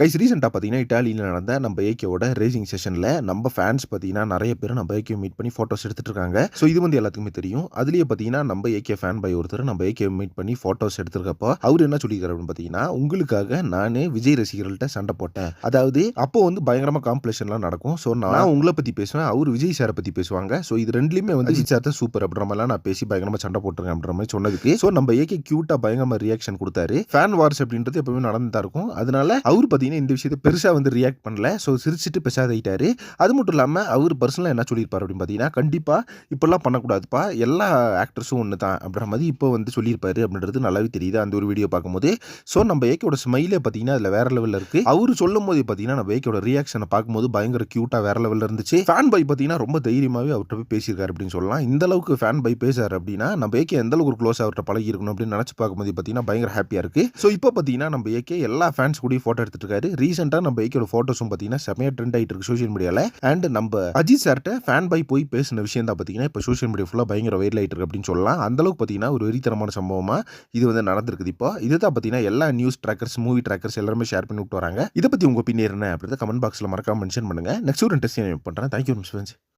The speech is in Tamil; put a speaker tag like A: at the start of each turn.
A: கைஸ் ரீசெண்டாக பார்த்தீங்கன்னா இட்டாலியில் நடந்த நம்ம ஏகேவோட ரேசிங் செஷனில் நம்ம ஃபேன்ஸ் பார்த்தீங்கன்னா நிறைய பேர் நம்ம ஏகே மீட் பண்ணி ஃபோட்டோஸ் எடுத்துட்டு இருக்காங்க ஸோ இது வந்து எல்லாத்துக்குமே தெரியும். அதுலேயே பார்த்தீங்கன்னா நம்ம ஏகே ஃபேன் பை ஒருத்தர் நம்ம ஏகே மீட் பண்ணி ஃபோட்டோஸ் எடுத்திருக்கப்போ அவர் என்ன சொல்லியிருக்காரு அப்படின்னு பார்த்தீங்கன்னா உங்களுக்காக நான் விஜய் ரசிகர்கள்ட்ட சண்டை போட்டேன். அதாவது அப்போ வந்து பயங்கரமாக காம்படிஷன்லாம் நடக்கும். ஸோ நான் உங்களை பற்றி பேசுவேன் அவர் விஜய் சாரை பற்றி பேசுவாங்க. ஸோ இது ரெண்டுலையுமே வந்து அஜித் சார் தான் சூப்பர் அப்படின்ற மாதிரிலாம் நான் பேசி பயங்கரமாக சண்டை போட்டிருக்கேன் அப்படின்ற மாதிரி சொன்னதுக்கு ஸோ நம்ம ஏகே க்யூட்டாக பயங்கரமாக ரியாக்ஷன் கொடுத்தாரு. ஃபேன் வார்ஸ் அப்படின்றது எப்பவுமே நடந்து தான் இருக்கும். அதனால அவர் பார்த்தீங்கன்னா இந்த விஷயத்தை பெருசாக வந்து ரியாக்ட் பண்ணல. ஸோ சிரிச்சிட்டு பெசாதாயிட்டாரு அது மட்டும் இல்லாமல் அவர் பர்சனலாக என்ன சொல்லியிருப்பார் அப்படின்னு பார்த்தீங்கன்னா கண்டிப்பாக இப்போல்லாம் பண்ணக்கூடாதுப்பா. எல்லா ஆக்டர்ஸும் ஒன்று தான் அப்படின்ற மாதிரி இப்போ வந்து சொல்லியிருப்பாரு அப்படின்றது நல்லாவே தெரியுது. அந்த ஒரு வீடியோ பார்க்கும்போது. ஸோ நம்ம ஏக்கோட ஸ்மைலே பார்த்தீங்கன்னா அதில் வேற லெவலில் இருக்குது அவர் சொல்லும் போது பார்த்தீங்கன்னா நம்ம ஏக்கோட ரியாக்ஷனை பார்க்கும்போது பயங்கர க்யூட்டாக வேற லெவலில் இருந்துச்சு. ஃபேன் பை பார்த்தீங்கன்னா ரொம்ப தைரியமாகவே அவர்கிட்ட போய் பேசியிருக்காரு அப்படின்னு சொல்லலாம். இந்த அளவுக்கு ஃபேன் பை பேசாரு அப்படின்னா நம்ம ஏகே எந்த அளவுக்கு க்ளோஸ் அவர்கிட்ட பழகி இருக்கணும் அப்படின்னு நினச்சி பார்க்கும்போது பார்த்தீங்கன்னா பயங்கர ஹாப்பியாக இருக்குது ஸோ இப்போ பார்த்தீங்கன்னா நம்ம ஏகே எல்லா ஃபேன்ஸ் கூட ஃபோட்டோ எடுத்துட்டு இருக்காரு. ரீசெண்டாக நம்ம ஏகேட ஃபோட்டோஸும் பார்த்தீங்கன்னா செமையாக ட்ரெண்ட் ஆகிட்டு இருக்கு சோஷியல் மீடியாவில் அண்ட் நம்ம அஜித் சார்கிட்ட ஃபேன் பை போய் பேசின விஷயம் தான் பார்த்தீங்கன்னா இப்போ சோஷியல் மீடியா ஃபுல்லாக பயங்கர வைரல் ஆகிட்டு இருக்கு அப்படின்னு சொல்லலாம். அந்த அளவுக்கு பார்த்தீங்கன்னா ஒரு வெறித்தனமான சம்பவமாக இது வந்து நடந்திருக்குது இப்போ இதை தான் பார்த்தீங்கன்னா எல்லா நியூஸ் ட்ராக்கர்ஸ் மூவி ட்ராக்கர்ஸ் எல்லாருமே ஷேர் பண்ணி விட்டு வராங்க. இதை பற்றி உங்கள் ஒப்பீனியன் என்ன அப்படின்றத கமெண்ட் பாக்ஸில் மறக்காம மென்ஷன் பண்ணுங்கள் நெக்ஸ்ட் ஒரு இன்ட்ரெஸ்டிங் பண்ணுறேன் தேங்க்யூ ஃப்ரெண்ட்ஸ்